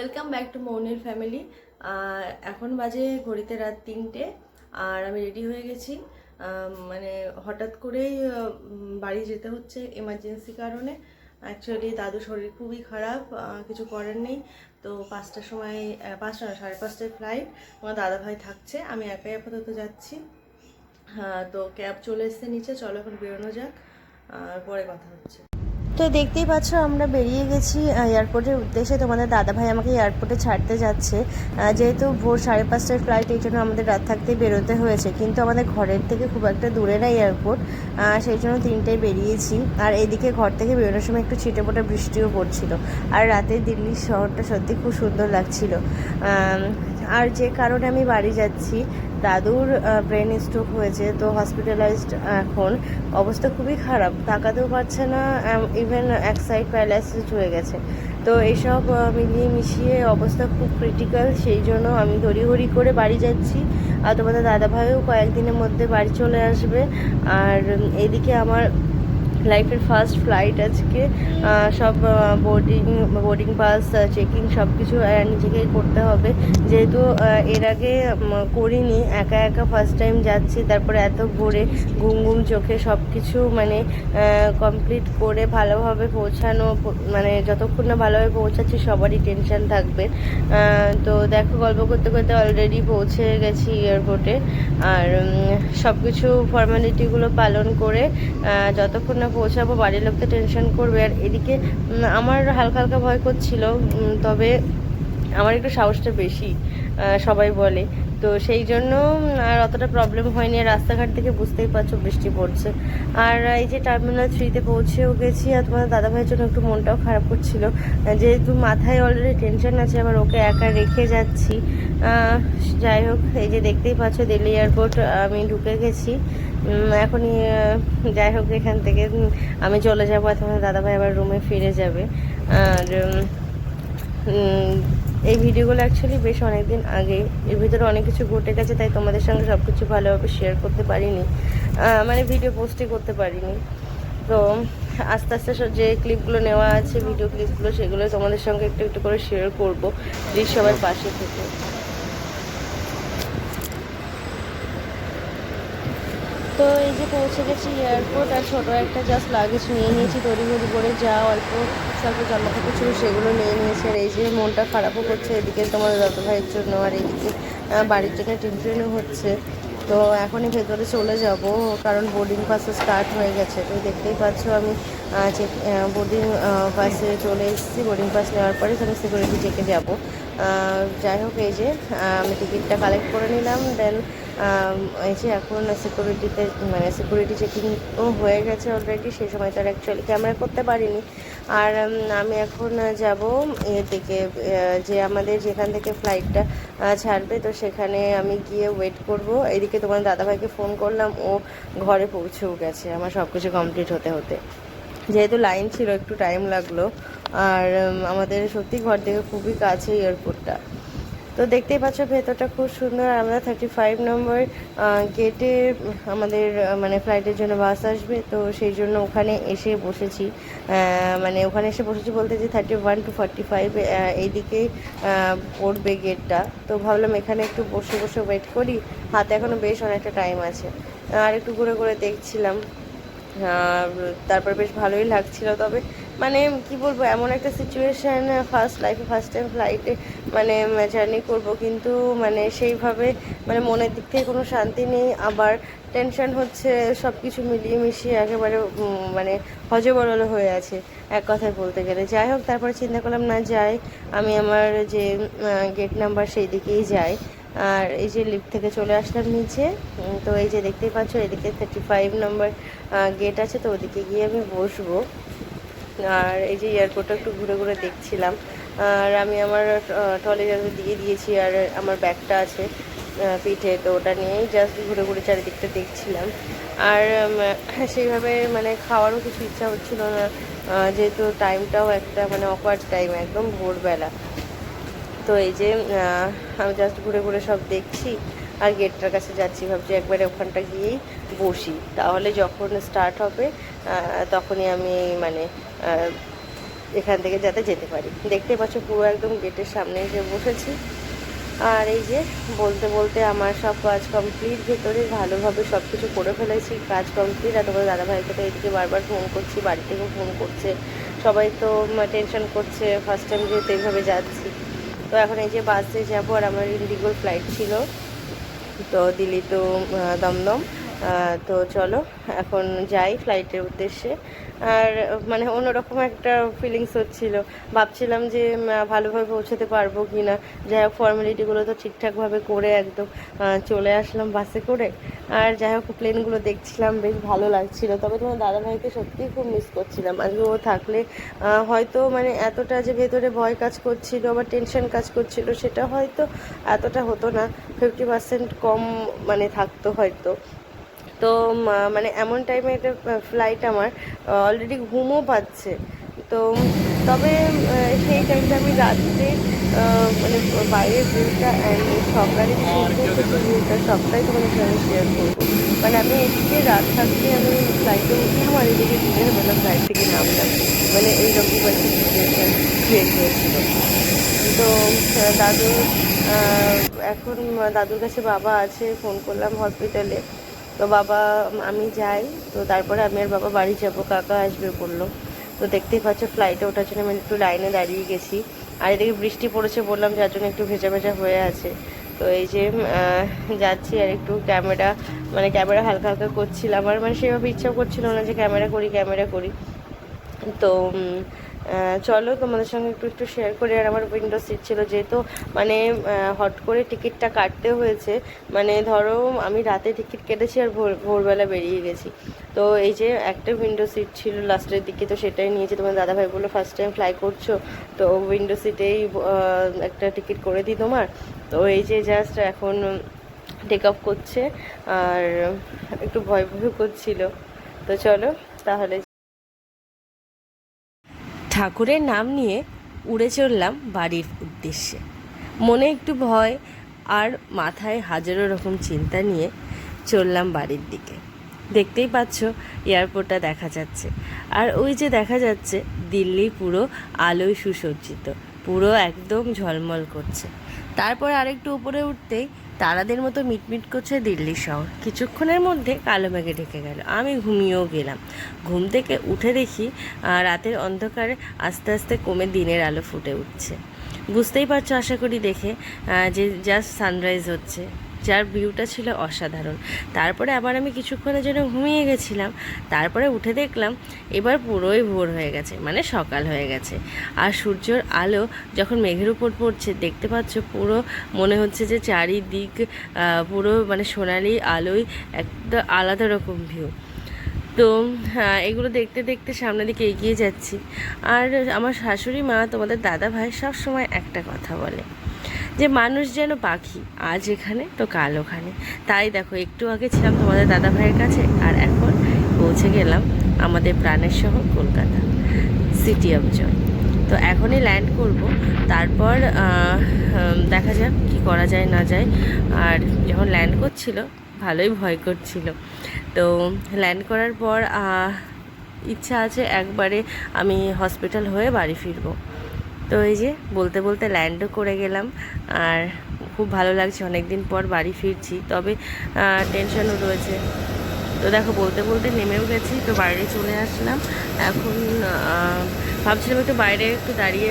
Welcome back to মৌনির family এখন বাজে ঘড়িতে রাত তিনটে, আর আমি রেডি হয়ে গেছি। মানে হঠাৎ করেই বাড়ি যেতে হচ্ছে এমার্জেন্সি কারণে। অ্যাকচুয়ালি দাদু শরীর খুবই খারাপ কিছু করার নেই। তো পাঁচটার সময় পাঁচটা না, সাড়ে পাঁচটায় ফ্লাইট আমার দাদা ভাই থাকছে, আমি একাই আপাতত যাচ্ছি। হ্যাঁ তো ক্যাব চলে এসছে নিচে, চলো এখন বেরোনো যাক। আর পরে কথা হচ্ছে। তো দেখতেই পাচ্ছ, আমরা বেরিয়ে গেছি এয়ারপোর্টের উদ্দেশ্যে। তোমাদের দাদাভাই আমাকে এয়ারপোর্টে ছাড়তে যাচ্ছে। যেহেতু ভোর সাড়ে পাঁচটার ফ্লাইট এই জন্য আমাদের রাত থাকতে বেরোতে হয়েছে। কিন্তু আমাদের ঘরের থেকে খুব একটা দূরে না এয়ারপোর্ট সেই জন্য তিনটায় বেরিয়েছি। আর এদিকে ঘর থেকে বেরোনোর সময় একটু ছিটেপোটা বৃষ্টিও পড়ছিল। আর রাতে দিল্লির শহরটা সত্যি খুব সুন্দর লাগছিল। আর যে কারণে আমি বাড়ি যাচ্ছি, দাদুর ব্রেন স্ট্রোক হয়েছে, তো হসপিটালাইজড এখন। অবস্থা খুবই খারাপ, তাকাতেও পারছে না ইভেন এক সাইড প্যারালাইসিস হয়ে গেছে। তো এইসব মিলিয়ে মিশিয়ে অবস্থা খুব ক্রিটিক্যাল সেই জন্য আমি তড়িঘড়ি করে বাড়ি যাচ্ছি। আর তোমাদের দাদাভাইও কয়েকদিনের মধ্যে বাড়ি চলে আসবে। আর এদিকে আমার লাইফের ফার্স্ট ফ্লাইট আজকে। সব বোর্ডিং বোর্ডিং পাস চেকিং সব কিছু নিজেকেই করতে হবে। যেহেতু এর আগে করিনি, একা একা ফার্স্ট টাইম যাচ্ছি, তারপরে এত ভোরে ঘুম ঘুম চোখে সব কিছু মানে কমপ্লিট করে ভালোভাবে পৌঁছানো মানে যতক্ষণ না ভালোভাবে পৌঁছাচ্ছি, সবারই টেনশন থাকবে। তো দেখো, গল্প করতে করতে অলরেডি পৌঁছে গেছি এয়ারপোর্টে আর সব কিছু ফর্মালিটিগুলো পালন করে যতক্ষণ না পৌঁছাবো, বাড়ির লোক তো টেনশন করবে। আর এদিকে আমার হালকা হালকা ভয় করছিল তবে আমার একটু সাহসটা বেশি। সবাই বলে। তো সেই জন্য আর অতটা প্রবলেম হয়নি। রাস্তাঘাট থেকে বুঝতেই পারছ বৃষ্টি পড়ছে। আর এই যে টার্মিনাল থ্রিতে পৌঁছেও গেছি, আর তোমাদের দাদাভাইয়ের জন্য একটু মনটাও খারাপ করছিল। যেহেতু মাথায় অলরেডি টেনশন আছে, আবার ওকে একা রেখে যাচ্ছি। যাই হোক, এই যে দেখতেই পাচ্ছ, দিল্লি এয়ারপোর্ট আমি ঢুকে গেছি। এখনই যাই হোক, এখান থেকে আমি চলে যাব, আর তোমাদের দাদাভাই আবার রুমে ফিরে যাবে। আর এই ভিডিওগুলো অ্যাকচুয়ালি বেশ অনেক দিন আগে। এর ভিতরে অনেক কিছু ঘটে গেছে তাই তোমাদের সঙ্গে সব কিছু ভালোভাবে শেয়ার করতে পারিনি। মানে ভিডিও পোস্টই করতে পারিনি। তো আস্তে আস্তে সব যে ক্লিপগুলো নেওয়া আছে ভিডিও ক্লিপগুলো সেগুলো তোমাদের সঙ্গে একটু একটু করে শেয়ার করব। প্লিজ সবার পাশে থেকে। তো এই যে পৌঁছে গেছি এয়ারপোর্ট আর ছোটো একটা জাস্ট লাগেজ নিয়ে নিয়েছি তড়িঘড়ি করে যা অল্প স্বল্প জামা কাপড় ছিল সেগুলো নিয়ে নিয়েছি। আর এই যে মনটা খারাপও করছে, এদিকে তোমার দাদা ভাইয়ের জন্য, আর এদিকে বাড়ির জন্য টেনশনও হচ্ছে। তো এখনই ভেতরে চলে যাব, কারণ বোর্ডিং পাসে স্টার্ট হয়ে গেছে। তো দেখতেই পাচ্ছ আমি চেক বোর্ডিং পাসে চলে এসেছি। বোর্ডিং পাস নেওয়ার পরে আমি সিকিউরিটি চেকে যাব। যাই হোক, এই যে আমি টিকিটটা কালেক্ট করে নিলাম দেন এই যে এখন সিকিউরিটিতে মানে সিকিউরিটি চেকিংও হয়ে গেছে অলরেডি সেই সময় তো আর অ্যাকচুয়ালি ক্যামেরা করতে পারিনি। আর আমি এখন যাব এ থেকে যে আমাদের যেখান থেকে ফ্লাইটটা ছাড়বে, তো সেখানে আমি গিয়ে ওয়েট করব। এদিকে তোমার দাদাভাইকে ফোন করলাম, ও ঘরে পৌঁছেও গেছে, আমার সব কিছু কমপ্লিট হতে হতে। যেহেতু লাইন ছিল, একটু টাইম লাগল। আর আমাদের সত্যি ঘর থেকে খুবই কাছে এয়ারপোর্টটা তো দেখতেই পাচ্ছ ভেতরটা খুব সুন্দর। আমরা থার্টি ফাইভ নম্বর গেটে আমাদের মানে ফ্লাইটের জন্য বাস আসবে। তো সেই জন্য ওখানে এসে বসেছি। মানে ওখানে এসে বসেছি বলতে যে thirty one two forty five এইদিকেই আহ, পড়বে গেটটা তো ভাবলাম এখানে একটু বসে বসে ওয়েট করি। হাতে এখনও বেশ অনেকটা টাইম আছে। আর একটু ঘুরে ঘুরে দেখছিলাম। তারপর বেশ ভালোই লাগছিল। তবে মানে কি বলব, এমন একটা সিচুয়েশান ফার্স্ট লাইফে ফার্স্ট টাইম ফ্লাইটে মানে জার্নি করব। কিন্তু মানে সেইভাবে মানে মনের দিক থেকে কোনো শান্তি নেই। আবার টেনশন হচ্ছে সব কিছু মিলিয়ে মিশিয়ে একেবারে মানে হজবরল হয়ে আছে এক কথায় বলতে গেলে। যাই হোক, তারপরে চিন্তা করলাম, না যাই, আমি আমার যে গেট নাম্বার সেই দিকেই যাই। আর এই যে লিফট থেকে চলে আসলাম নিচে তো এই যে দেখতেই পাচ্ছ, এদিকে থার্টি ফাইভ নম্বর গেট আছে, তো ওদিকে গিয়ে আমি বসবো। আর এই যে এয়ারপোর্টটা একটু ঘুরে ঘুরে দেখছিলাম। আর আমি আমার ট্রলি ব্যাগে দিয়ে দিয়েছি আর আমার ব্যাগটা আছে পিঠে। তো ওটা নিয়েই জাস্ট ঘুরে ঘুরে চারিদিকটা দেখছিলাম। আর সেইভাবে মানে খাওয়ারও কিছু ইচ্ছা হচ্ছিল না। যেহেতু টাইমটাও একটা মানে অকওয়ার্ড টাইম একদম ভোরবেলা। তো এই যে আমি জাস্ট ঘুরে ঘুরে সব দেখছি আর গেটটার কাছে যাচ্ছি, ভাবছি একবারে ওখানটা গিয়েই বসি। তাহলে যখন স্টার্ট হবে তখনই আমি মানে এখান থেকে যাতে যেতে পারি। দেখতে পাচ্ছ পুরো একদম গেটের সামনে এসে বসেছি। আর এই যে বলতে বলতে আমার সব কাজ কমপ্লিট ভেতরে ভালোভাবে সব কিছু করে ফেলেছি, কাজ কমপ্লিট আর তোমার দাদাভাইকে তো এদিকে বারবার ফোন করছি, বাড়ি থেকেও ফোন করছে। সবাই তো টেনশন করছে ফার্স্ট টাইম যেহেতু এইভাবে যাচ্ছি। তো এখন এই যে বাসে যাব, আর আমার ইন্ডিগোর ফ্লাইট ছিল। তো দিল্লি তো দমদম। তো চলো, এখন যাই ফ্লাইটের উদ্দেশ্যে। আর মানে অন্যরকম একটা ফিলিংস হচ্ছিল। ভাবছিলাম যে ভালোভাবে পৌঁছাতে পারব কি না যাই হোক ফর্মালিটিগুলো তো ঠিকঠাকভাবে করে একদম চলে আসলাম বাসে করে। আর যাই হোক প্লেনগুলো দেখছিলাম, বেশ ভালো লাগছিল। তবে তোমার দাদাভাইকে সত্যিই খুব মিস করছিলাম। আজকে ও থাকলে হয়তো মানে এতটা যে ভেতরে ভয় কাজ করছিল বা টেনশন কাজ করছিল, সেটা হয়তো এতটা হতো না। ফিফটি পার্সেন্ট কম মানে থাকতো হয়তো। তো মানে এমন টাইমে একটা ফ্লাইট আমার অলরেডি ঘুমও পাচ্ছে। তো তবে সেই টাইমটা আমি রাত্রে মানে বাইরের ভিউটা অ্যান্ড সকালে ভিউটা সবটাই তোমাদের সঙ্গে শেয়ার করব। মানে আমি এদিকে রাত থাকতে আমি ফ্লাইটে উঠলাম আর এদিকে দিনের বেলা ফ্লাইট থেকে নামলাম। মানে এইরকম একটা সিচুয়েশান ক্রিয়েট হয়েছিল। তো দাদু এখন দাদুর কাছে বাবা আছে ফোন করলাম হসপিটালে তো বাবা, আমি যাই। তো তারপরে আমি আর বাবা বাড়ি যাব। কাকা আসবে বলল। তো দেখতেই পাচ্ছ ফ্লাইটে ওঠার জন্য আমি একটু লাইনে দাঁড়িয়ে গেছি। আর এদিকে বৃষ্টি পড়েছে বললাম, যার জন্য একটু ভেজা ভেজা হয়ে আছে। তো এই যে যাচ্ছি আর একটু ক্যামেরা মানে ক্যামেরা হালকা হালকা করছিলাম। আর মানে সেভাবে ইচ্ছা করছিল না যে ক্যামেরা করি ক্যামেরা করি। তো চলো তোমাদের সঙ্গে একটু একটু শেয়ার করি। আর আমার উইন্ডো সিট ছিল যেহেতু মানে হট করে টিকিটটা কাটতে হয়েছে মানে ধরো আমি রাতে টিকিট কেটেছি আর ভোর, ভোরবেলা বেরিয়ে গেছি। তো এই যে একটা উইন্ডো সিট ছিল লাস্টের দিকে, তো সেটাই নিয়েছি। তোমার দাদাভাই বলল ফার্স্ট টাইম ফ্লাই করছ। তো উইন্ডো সিটেই একটা টিকিট করে দিই তোমার। তো এই যে জাস্ট এখন টেক অফ করছে, আর একটু ভয় ভয় করছিল। তো চলো, তাহলে ঠাকুরের নাম নিয়ে উড়ে চললাম বাড়ির উদ্দেশ্যে। মনে একটু ভয় আর মাথায় হাজারো রকম চিন্তা নিয়ে চললাম বাড়ির দিকে। দেখতেই পাচ্ছ, এয়ারপোর্টটা দেখা যাচ্ছে। আর ওই যে দেখা যাচ্ছে দিল্লি পুরো আলোয় সুসজ্জিত। পুরো একদম ঝলমল করছে। তারপর আরেকটু উপরে উঠতেই তারাদের মতো মিটমিট করছে দিল্লি শহর। কিছুক্ষণের মধ্যে কালো মেঘে ঢেকে গেল। আমি ঘুমিয়েও গেলাম। ঘুম থেকে উঠে দেখি রাতের অন্ধকারে আস্তে আস্তে কমে দিনের আলো ফুটে উঠছে। বুঝতেই পারছ আশা করি দেখে যে জাস্ট সানরাইজ হচ্ছে। যার ভিউটা ছিল অসাধারণ। তারপরে আবার আমি কিছুক্ষণের জন্য ঘুমিয়ে গেছিলাম। তারপরে উঠে দেখলাম এবার পুরোই ভোর হয়ে গেছে মানে সকাল হয়ে গেছে। আর সূর্যর আলো যখন মেঘের উপর পড়ছে দেখতে পাচ্ছ পুরো মনে হচ্ছে যে চারিদিক পুরো মানে সোনালি আলোয় একটা আলাদা রকম ভিউ তো হ্যাঁ, এগুলো দেখতে দেখতে সামনের দিকে এগিয়ে যাচ্ছি। আর আমার শাশুড়ি মা তোমাদের দাদা ভাই সব সময় একটা কথা বলে। যে মানুষ যেন পাখি, আজ এখানে, তো কাল ওখানে। তাই দেখো, একটু আগে ছিলাম তোমাদের দাদা ভাইয়ের কাছে, আর এখন পৌঁছে গেলাম আমাদের প্রাণের শহর কলকাতা সিটি অফ জয় তো এখনই ল্যান্ড করব, তারপর দেখা যাক কি করা যায়, না যায়। আর যখন ল্যান্ড করছিল, ভালোই ভয় করছিল। তো ল্যান্ড করার পর ইচ্ছা আছে একবারে আমি হসপিটাল হয়ে বাড়ি ফিরবো। তো এই যে বলতে বলতে ল্যান্ডও করে গেলাম, আর খুব ভালো লাগছে। অনেক দিন পর বাড়ি ফিরছি, তবে টেনশনও রয়েছে। তো দেখো, বলতে বলতে নেমেও গেছি, তো বাইরে চলে আসলাম। এখন ভাবছিলাম একটু বাইরে একটু দাঁড়িয়ে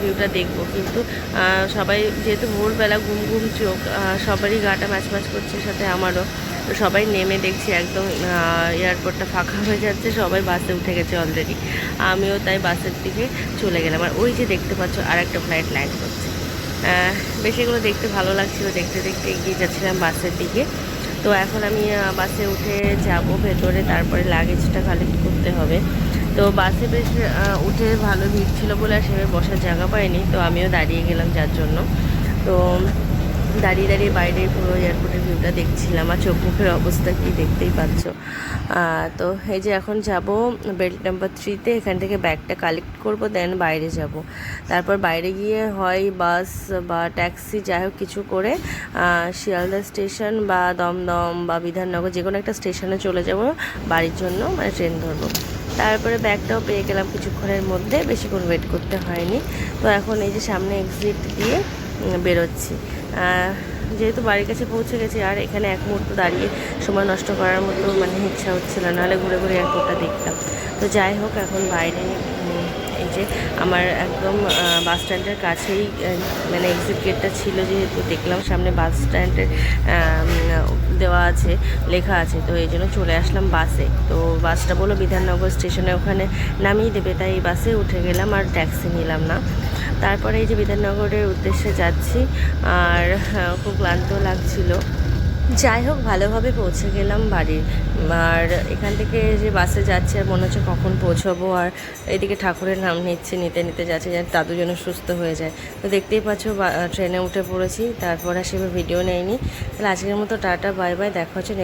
ভিউটা দেখব, কিন্তু সবাই যেহেতু ভোরবেলা ঘুম ঘুম চোখ সবারই গাটা ম্যাচ ম্যাচ করছে সাথে আমারও। তো সবাই নেমে দেখছি একদম এয়ারপোর্টটা ফাঁকা হয়ে যাচ্ছে, সবাই বাসে উঠে গেছে অলরেডি আমিও তাই বাসের দিকে চলে গেলাম। আর ওই যে দেখতে পাচ্ছ আর একটা ফ্লাইট ল্যান্ড করছে বেশ এগুলো দেখতে ভালো লাগছিল, দেখতে দেখতে এগিয়ে যাচ্ছিলাম বাসের দিকে। তো এখন আমি বাসে উঠে যাব ভেতরে, তারপরে লাগেজটা কালেক্ট করতে হবে। তো বাসে বেশ উঠে ভালো ভিড় ছিল বলে আর সেভাবে বসার জায়গা পাইনি। তো আমিও দাঁড়িয়ে গেলাম যার জন্য। তো দাঁড়িয়ে দাঁড়িয়ে বাইরের পুরো এয়ারপোর্টের ভিউটা দেখছিলাম। আর চোখ মুখের অবস্থা কি দেখতেই পাচ্ছ? তো এই যে এখন যাব বেল্ট নাম্বার থ্রিতে এখান থেকে ব্যাগটা কালেক্ট করব দেন বাইরে যাব। তারপর বাইরে গিয়ে হয় বাস বা ট্যাক্সি যাই হোক কিছু করে শিয়ালদা স্টেশন বা দমদম বা বিধাননগর, যে কোনো একটা স্টেশনে চলে যাব বাড়ির জন্য মানে ট্রেন ধরবো। তারপরে ব্যাগটাও পেয়ে গেলাম কিছুক্ষণের মধ্যে, বেশিক্ষণ ওয়েট করতে হয়নি। তো এখন এই যে সামনে এক্সিট দিয়ে বেরোচ্ছি। যেহেতু বাড়ির কাছে পৌঁছে গেছি, আর এখানে এক মুহূর্ত দাঁড়িয়ে সময় নষ্ট করার মতো মানে ইচ্ছা হচ্ছিল নাহলে ঘুরে ঘুরে এয়ারপোর্টটা দেখতাম। তো যাই হোক, এখন বাইরে এই যে আমার একদম বাস স্ট্যান্ডের কাছেই মানে এক্সিট গেটটা ছিল যেহেতু, দেখলাম সামনে বাস স্ট্যান্ডের দেওয়া আছে, লেখা আছে। তো এই জন্য চলে আসলাম বাসে তো বাসটা বলো বিধাননগর স্টেশনে ওখানে নামিয়ে দেবে। তাই বাসে উঠে গেলাম, আর ট্যাক্সি নিলাম না। তারপরে এই যে বিধাননগরের উদ্দেশ্যে যাচ্ছি আর আহ, খুব ক্লান্ত লাগছিল। যাই হোক ভালোভাবে পৌঁছে গেলাম বাড়ির আর এখান থেকে যে বাসে যাচ্ছে আর মনে হচ্ছে কখন পৌঁছবো আর এদিকে ঠাকুরের নাম নিচ্ছে নিতে নিতে যাচ্ছে যেন দাদু যেন সুস্থ হয়ে যায়। তো দেখতেই পাচ্ছ ট্রেনে উঠে পড়েছি তারপর আর সেভাবে ভিডিও নেয়নি তাহলে আজকের মতো টাটা বাই বাই দেখা হচ্ছে